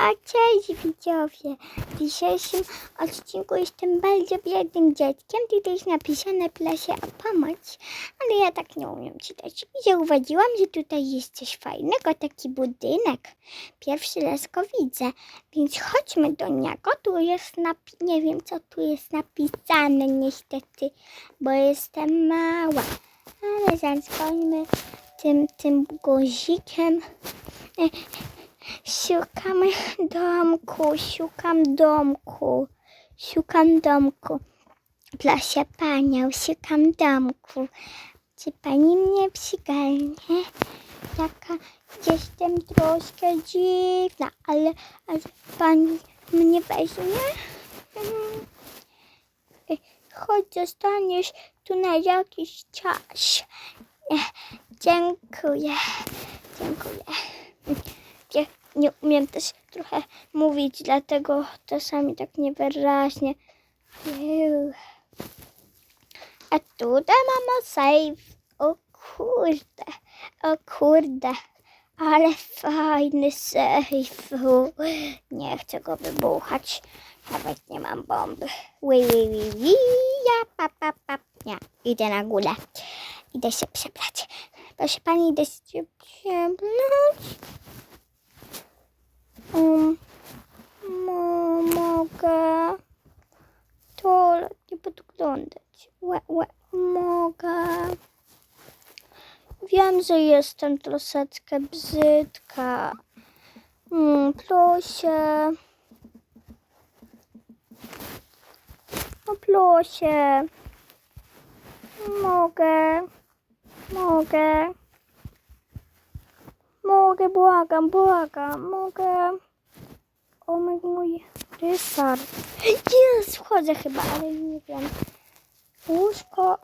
A cześć widzowie! W dzisiejszym odcinku jestem bardzo biednym dzieckiem. Tutaj jest napisane proszę o pomoc, ale ja tak nie umiem czytać. I zauważyłam, że tutaj jest coś fajnego, taki budynek. Pierwszy raz go widzę, więc chodźmy do niego. Tu jest napi- nie wiem co tu jest napisane niestety, bo jestem mała. Ale zadzwońmy tym, tym guzikiem. Szukam domku, szukam domku, szukam domku. Proszę panią, szukam domku. Czy pani mnie przygarnie? Taka jestem troszkę dziwna, ale, ale pani mnie weźmie? Chodź, zostaniesz tu na jakiś czas. Dziękuję, dziękuję. Ja nie umiem też trochę mówić, dlatego czasami tak niewyraźnie. A tutaj mama save. O kurde, o kurde. Ale fajny. U, Nie chcę go wybuchać. Nawet nie mam bomby. Wi, wi, wi. Ja, pa, pa, pa. Nie, idę na górę. Idę się przebrać. Proszę pani, idę się przebrać. Um, mo, mogę to nie podglądać. Łe, łe, mogę. Wiem, że jestem troszeczkę brzydka. Mm, proszę. No proszę. Mogę. Mogę. Mogę, błagam, błagam, mogę. O mój, rysar. Jest, wchodzę chyba, ale nie wiem. Łóżko,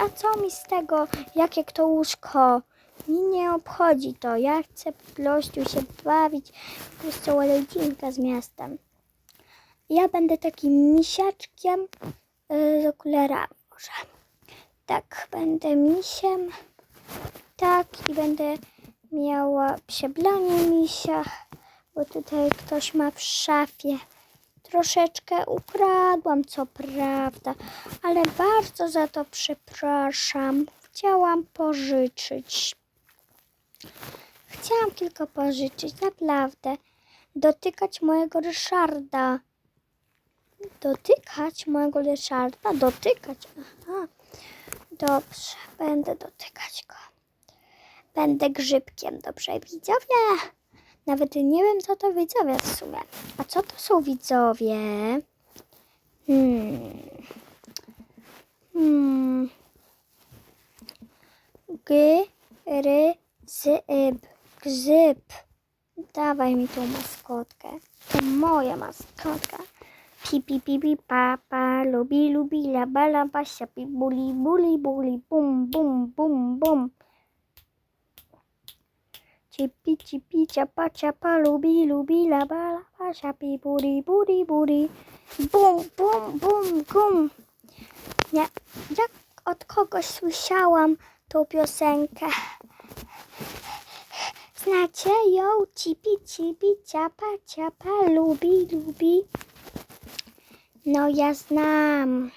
a co mi z tego, jakie to łóżko? Mi nie obchodzi to. Ja chcę po się bawić. Po prostu rodzinka z miastem. Ja będę takim misiaczkiem yy, z okularami może. Tak, będę misiem. Tak, i będę miała przebranie misia, bo tutaj ktoś ma w szafie. Troszeczkę ukradłam, co prawda, ale bardzo za to przepraszam. Chciałam pożyczyć. Chciałam tylko pożyczyć, naprawdę. Dotykać mojego Ryszarda. Dotykać mojego Ryszarda? Dotykać. Aha. Dobrze, będę dotykać go. Będę grzybkiem, dobrze widzowie? Nawet nie wiem, co to widzowie w sumie. A co to są widzowie? Hmm. Hmm. G, ry, zyb. Grzyb. Dawaj mi tą maskotkę. To moja maskotka. Pi, pi, pi, pi, pa, pa, lubi, lubi, la, ba, la, ba, sia, pi, buli, buli, buli, bum, bum, bum, bum. Cipi, cipi, ciapa, ciapa, lubi, lubi, la, ba, la, ba, sia, pi, buli, buli, buli. Bum, bum, bum, bum. Nie, jak od kogoś słyszałam tą piosenkę. Znacie ją? Cipi, cipi, ciapa, ciapa, lubi, lubi. No ja znam.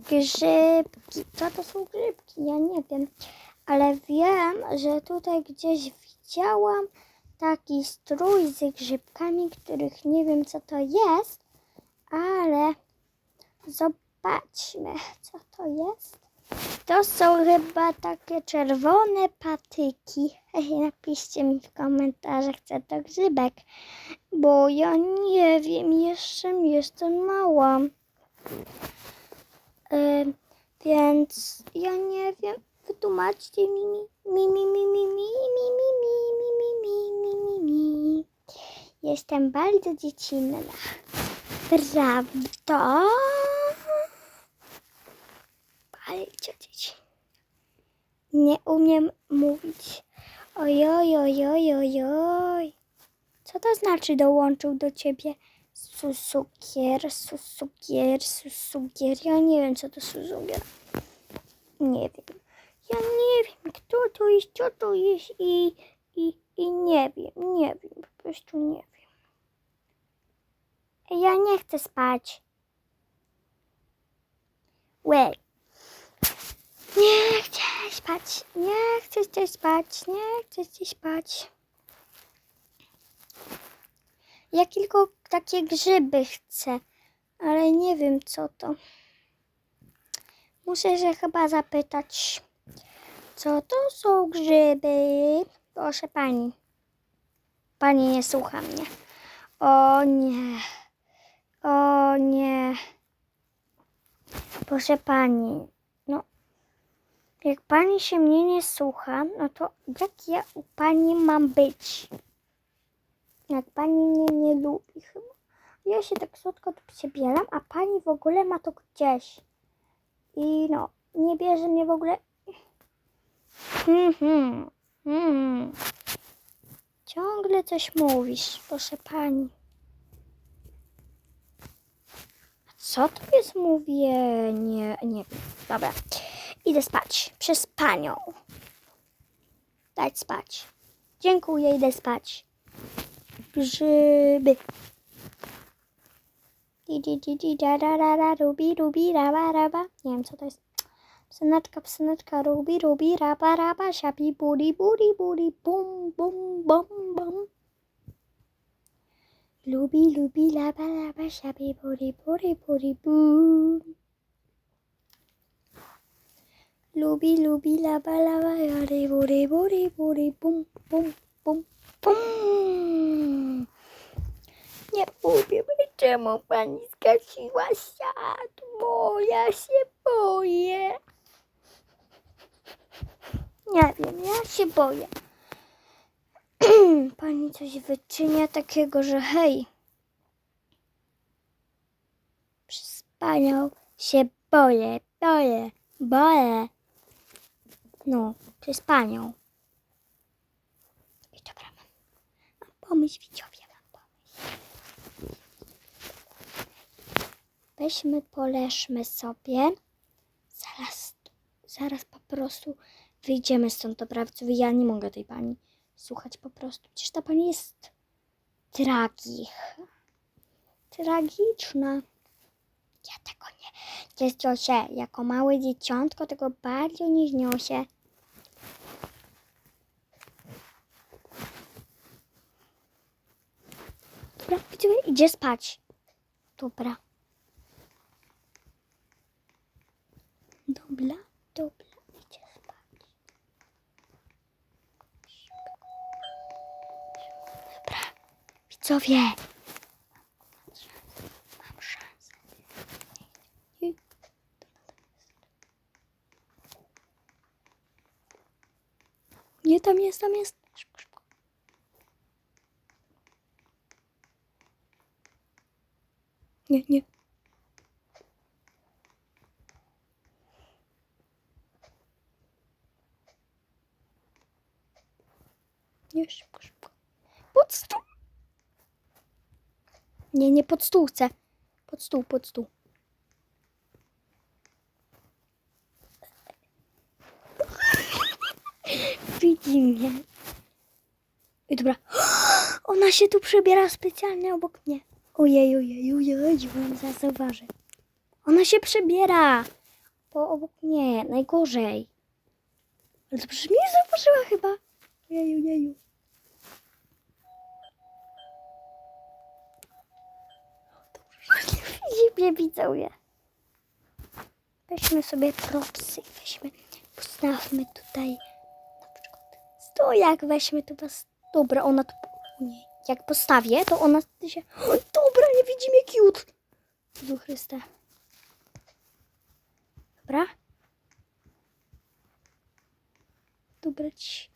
Grzybki. Co to są grzybki? Ja nie wiem. Ale wiem, że tutaj gdzieś widziałam taki strój z grzybkami, których nie wiem co to jest, ale zobaczmy, co to jest. To są chyba takie czerwone patyki. Napiszcie mi w komentarzach, co to grzybek, bo ja nie wiem, jeszcze jestem mała. Ym, więc ja nie wiem, wytłumaczcie mi, mi, mi, mi, mi, mi, mi, mi, mi, mi, mi, mi, mi, mi, mi. Jestem bardzo dziecinna. Prawda? Bardzo dziecinna. Nie umiem mówić. Ojoj, ojoj, ojoj. Co to znaczy dołączył do ciebie susukier, susukier, susukier? Ja nie wiem, co to susukier. Nie wiem. Ja nie wiem, kto to jest, co to jest i, i, i nie wiem, nie wiem po prostu nie wiem. Ja nie chcę spać. Wait. Nie chcę spać. Nie chcę spać. Nie chcę spać. Ja tylko takie grzyby chcę, ale nie wiem co to. Muszę się chyba zapytać, co to są grzyby. Proszę pani. Pani nie słucha mnie. O nie. O nie. Proszę pani. No. Jak pani się mnie nie słucha, no to jak ja u pani mam być? Jak pani mnie nie lubi chyba. Ja się tak słodko tu przebieram, a pani w ogóle ma to gdzieś. I no, nie bierze mnie w ogóle. Mhm. Mhm. Ciągle coś mówisz, proszę pani. Co to jest mówienie? Nie wiem. Dobra. Idę spać. Przez panią. Dać spać. Dziękuję, idę spać. Grzyby. Di, di, di, di, da, da, da, da, rubi, rubi, raba, raba. Nie wiem, co to jest. Psyneczka, psyneczka, rubi, rubi, raba, raba, siapi, buri, buri, buri, bum, bum, bum, bum. Lubi, lubi, laba, laba, siapi, buri, buri, buri, bum. Lubi, lubi, laba, laba, yari, buri, buri, buri, bum, bum, bum, bum. Nie umiem, czemu pani zgasiła światło. Ja się boję. Nie wiem, ja się boję. pani coś wyczynia takiego, że hej. Przez panią się boję, boję, boję. No, przez panią. I dobra, mam, mam pomysł, widzowie, mam pomysł. Weźmy, poleżmy sobie. Zaraz, zaraz po prostu wyjdziemy stąd, dobra? Ja nie mogę tej pani słuchać po prostu. Przecież ta pani jest tragich. Tragiczna. Ja tego nie, zniosę. Jako małe dzieciątko tego bardzo nie zniosę. Dobra, widzowie, idzie spać. Dobra. Dobra, dobra, widzowie. Mam szansę. Nie, Nie, tam jest, tam jest. Nie, nie. Nie, szybko, szybko. Pod stół. Nie, nie pod stół chcę. Pod stół, pod stół. Widzi mnie. I dobra. Ona się tu przebiera specjalnie obok mnie. Ojej, ojej, ojej, zaraz zauważy. Ona się przebiera. Bo obok mnie, najgorzej. Ale to przecież mnie zauważyła chyba. Ojeju, ojeju. Mnie widzowie. Weźmy sobie propsy, weźmy, postawmy tutaj na przykład stojak, weźmy tu was. Dobra, ona tu, nie, jak postawię, to ona się, dobra, nie widzi mnie cute. Jezu Chryste. Dobra. Dobra, ci.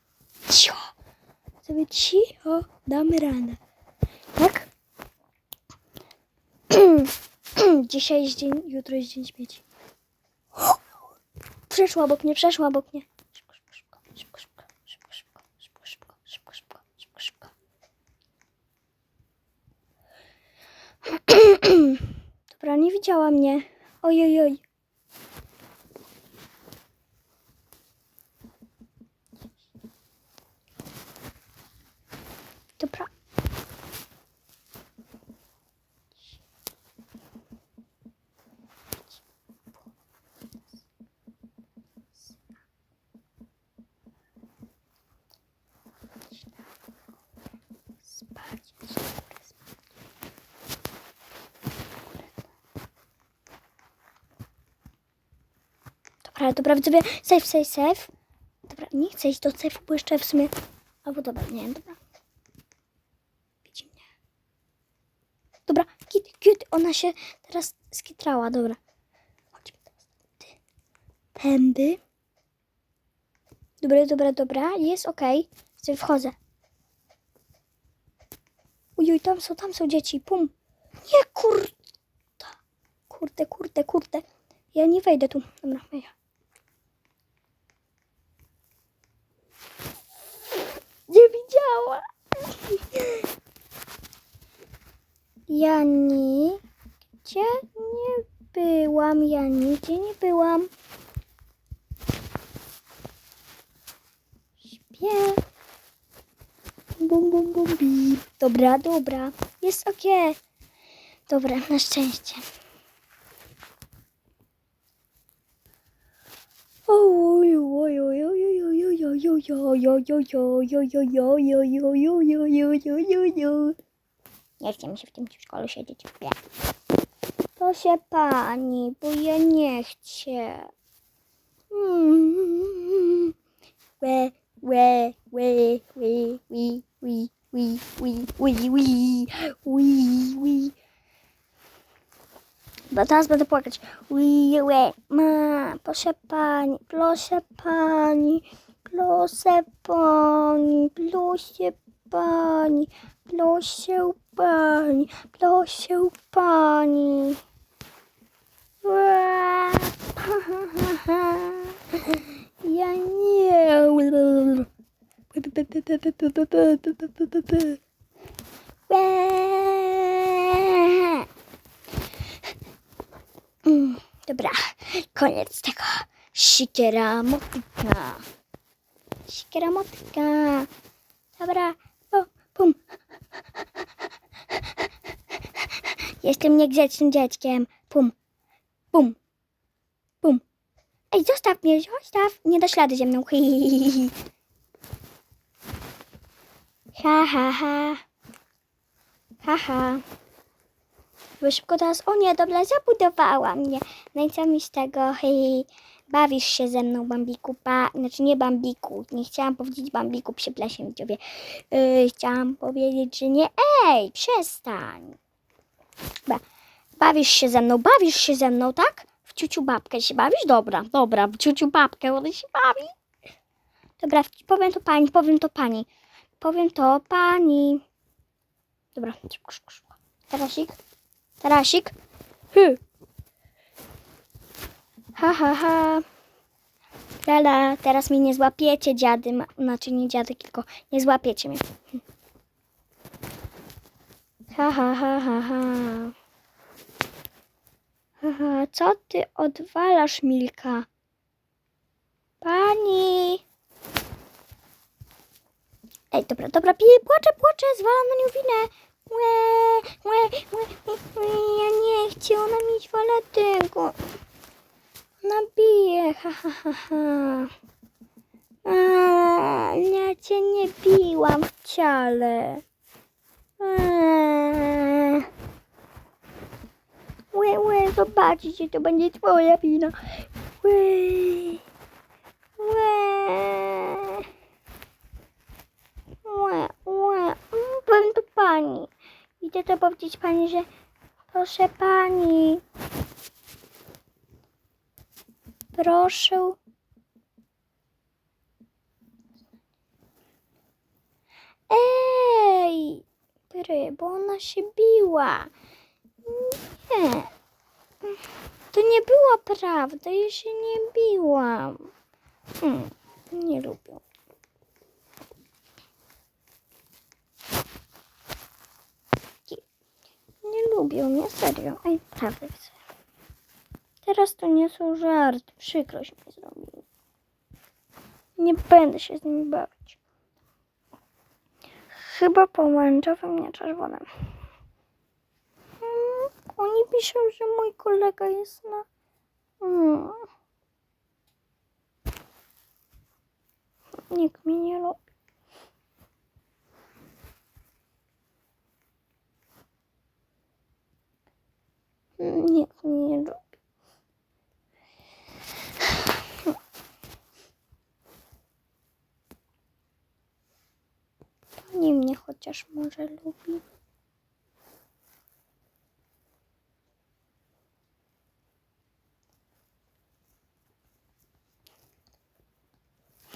Cio. Sobie cicho, damy radę. Tak? Dzisiaj jest dzień, jutro jest dzień śmieci. Przeszła obok mnie, przeszła obok mnie. Szybko, szybko, szybko, szybko, szybko, szybko, szybko, szybko, szybko, szybko, szybko, szybko. Dobra, nie widziała mnie. Ojej, oj. Dobra. Dobra, dobra, widzowie, safe, safe, safe. Dobra, nie chcę iść do safe'u, bo jeszcze w sumie... Albo dobra, nie dobra. Widzi mnie. Dobra, kit, kit, ona się teraz skitrała, dobra. Chodźmy teraz. Ty. Tędy. Dobra, dobra, dobra, jest okej. Okay. Wchodzę. Ujuj, tam są, tam są dzieci, pum. Nie, kurde. Kurde, kurde, kurde. Ja nie wejdę tu. Dobra, wejdę. Nie widziała. Ja nigdzie nie byłam. Ja nigdzie nie byłam. Śpię. Bum, bum, bum, bip. Dobra, dobra. Jest okej. Dobra, na szczęście. Oj, oj, oj, oj, oj, oj, oj, oj, oj, oj, oj, oj, oj, oj, oj, oj, oj, oj, oj, oj. Nie chcę mi się w tym szkole siedzieć. Nie. Proszę pani, bo ja nie chcę. Mm. Łe, łe, łe, łe, wi, wi, wi, wi, wi, wi, wi, wi. Bo teraz będę płakać. Ui, łe, ma, proszę pani, proszę pani, proszę pani, proszę pani, proszę pani, proszę pani. Ja nie. Dobra, koniec tego. Sikiera motyka. Sikiera motyka. Dobra, o, pum. Jestem niegrzecznym dzieckiem. Pum, pum, pum. Ej, zostaw mnie, zostaw. Nie da ślady ze mną. Hi, hi, hi, hi. Ha, ha, ha. Ha, ha. Bo szybko teraz, o nie, dobra, zabudowała mnie. No i co mi z tego, hej, bawisz się ze mną, Bambiku, znaczy nie Bambiku, nie chciałam powiedzieć Bambiku, przepraszam ciebie. Yy, chciałam powiedzieć, że nie, ej, przestań. Ba, bawisz się ze mną, bawisz się ze mną, tak? W ciuciu babkę się bawisz? Dobra, dobra, w ciuciu babkę, ona się bawi. Dobra, powiem to pani, powiem to pani. Powiem to pani. Dobra, szybko, szybko. Tarasik. Tarasik. Hy. Ha, ha, ha. Lala, teraz mnie nie złapiecie, dziady. ma- Znaczy nie dziady, tylko nie złapiecie mnie. Ha, ha, ha, ha, ha. Ha, ha. Co ty odwalasz, Milka? Pani. Ej, dobra, dobra, pije, płaczę, płaczę, zwalam na nią winę. Łe, łe, łe, łe, łe, ja nie chcę, ona mi zwala tego. Nabiję, ha, ha, ha, ha. A, ja cię nie biłam wcale. Eee. Łe, łe, zobaczcie, to będzie twoja wina. Łe, łe. Łe, łe. Mm, Powiem to pani. Idę to powiedzieć pani, że proszę pani. Proszę. Ej! Bry, bo ona się biła. Nie. To nie była prawda, ja się nie biłam. Hmm, nie lubię. Nie lubią mnie, serio. Ej, prawda. Teraz to nie są żarty. Przykrość mi zrobił. Nie będę się z nimi bawić. Chyba pomarańczowym, nie czerwonym. Hmm, oni piszą, że mój kolega jest na... Hmm. Nikt mnie nie lubi. Hmm, nikt mnie nie lubi. Pani mnie chociaż może lubi.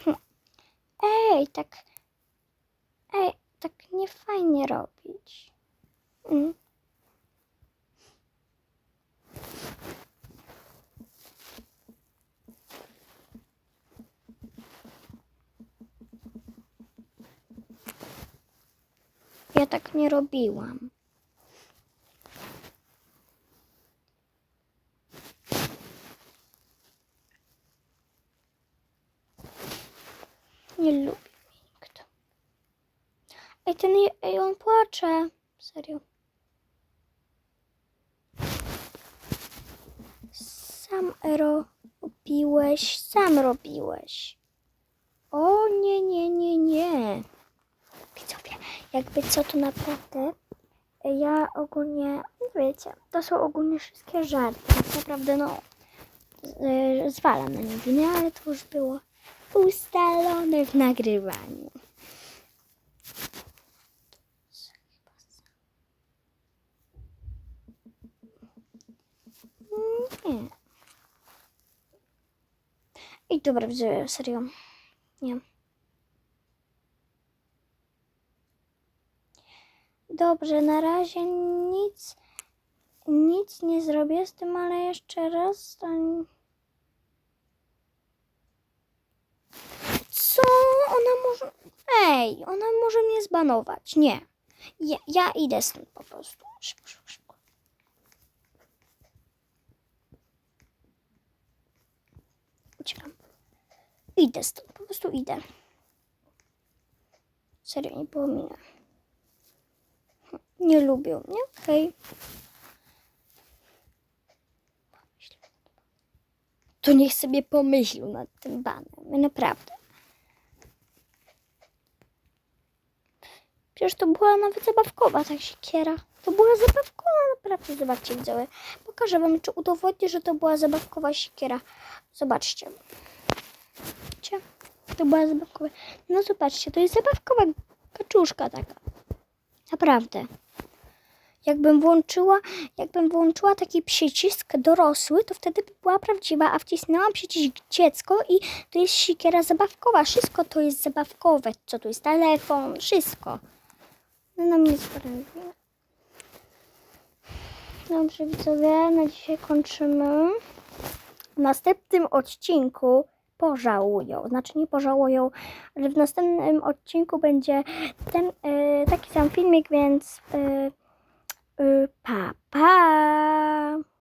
Hm. Ej, tak. Ej, tak nie fajnie robić. Mm. Tak nie robiłam. Nie lubi mnie nikt. Ej, ten, ej, on płacze. Serio. Sam robiłeś, sam robiłeś. O nie, nie, nie, nie. Widzowie, jakby co to naprawdę, ja ogólnie, no wiecie, to są ogólnie wszystkie żarty. Tak naprawdę, no, z- zwalam na nie ale to już było ustalone w nagrywaniu. Nie. I dobra, serio. Nie. Dobrze, na razie nic, nic nie zrobię z tym, ale jeszcze raz. to- Co? Ona może. Ej, ona może mnie zbanować. Nie. Ja, ja idę stąd po prostu. Szybko, szybko, szybko. Uciekam. Idę stąd, po prostu idę. Serio, nie pominę. Nie lubią mnie, okej. To niech sobie pomyślił nad tym banem, naprawdę. Przecież to była nawet zabawkowa ta siekiera. To była zabawkowa, naprawdę. Zobaczcie, widzowie. Pokażę wam, czy udowodnię, że to była zabawkowa siekiera. Zobaczcie. Widzicie? To była zabawkowa. No zobaczcie, to jest zabawkowa kaczuszka taka. Naprawdę. Jakbym włączyła, jakbym włączyła taki przycisk dorosły, to wtedy by była prawdziwa, a wcisnęłam przycisk dziecko i to jest siekiera zabawkowa. Wszystko to jest zabawkowe. Co tu jest telefon, wszystko. No na mnie sprawi. Dobrze widzowie, na dzisiaj kończymy. W następnym odcinku pożałują. Znaczy nie pożałują, ale w następnym odcinku będzie ten e, taki sam filmik, więc e, pa pa.